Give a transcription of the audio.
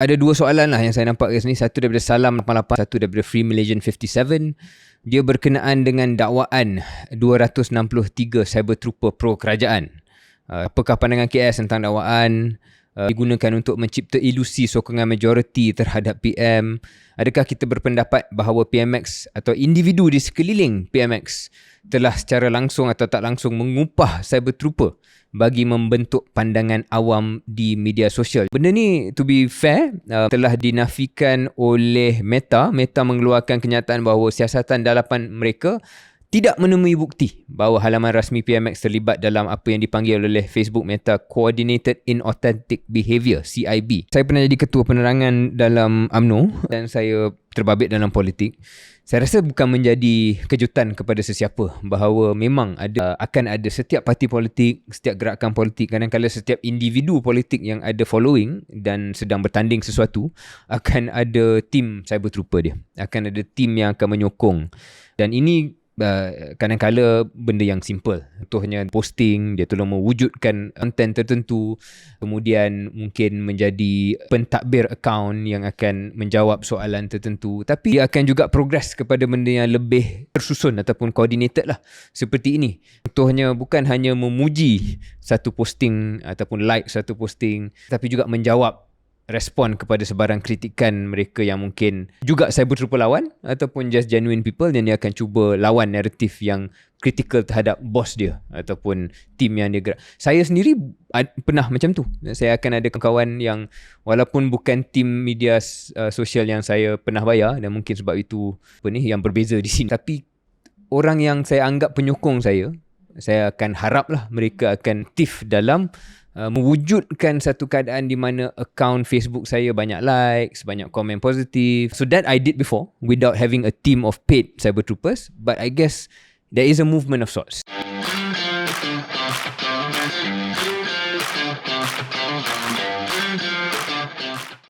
ada dua soalan lah yang saya nampak kat sini. Satu daripada Salam 88, satu daripada Free Malaysian 57. Dia berkenaan dengan dakwaan 263 cyber trooper pro kerajaan. Uh, apakah pandangan KS tentang dakwaan? Uh, digunakan untuk mencipta ilusi sokongan majoriti terhadap PM. Adakah kita berpendapat bahawa PMX atau individu di sekeliling PMX telah secara langsung atau tak langsung mengupah cyber trooper bagi membentuk pandangan awam di media sosial. Benda ni to be fair uh, telah dinafikan oleh Meta. Meta mengeluarkan kenyataan bahawa siasatan dalapan mereka tidak menemui bukti bahawa halaman rasmi PMX terlibat dalam apa yang dipanggil oleh Facebook Meta Coordinated Inauthentic Behavior CIB. Saya pernah jadi ketua penerangan dalam AMNO dan saya terbabit dalam politik. Saya rasa bukan menjadi kejutan kepada sesiapa bahawa memang ada akan ada setiap parti politik, setiap gerakan politik, kadang-kadang setiap individu politik yang ada following dan sedang bertanding sesuatu akan ada tim cyber trooper dia. Akan ada tim yang akan menyokong. Dan ini uh, kadang-kala benda yang simple. Contohnya posting, dia tolong mewujudkan konten tertentu, kemudian mungkin menjadi pentadbir account yang akan menjawab soalan tertentu. Tapi dia akan juga progress kepada benda yang lebih tersusun ataupun coordinated lah. Seperti ini. Contohnya bukan hanya memuji satu posting ataupun like satu posting, tapi juga menjawab respon kepada sebarang kritikan mereka yang mungkin juga saya berterupa lawan ataupun just genuine people dan dia akan cuba lawan naratif yang critical terhadap bos dia ataupun tim yang dia gerak. Saya sendiri pernah macam tu. Saya akan ada kawan yang walaupun bukan tim media uh, sosial yang saya pernah bayar dan mungkin sebab itu apa ni yang berbeza di sini tapi orang yang saya anggap penyokong saya saya akan haraplah mereka akan aktif dalam Uh, mewujudkan satu keadaan di mana account Facebook saya banyak likes, banyak komen positif. So that I did before without having a team of paid cyber troopers. But I guess there is a movement of sorts.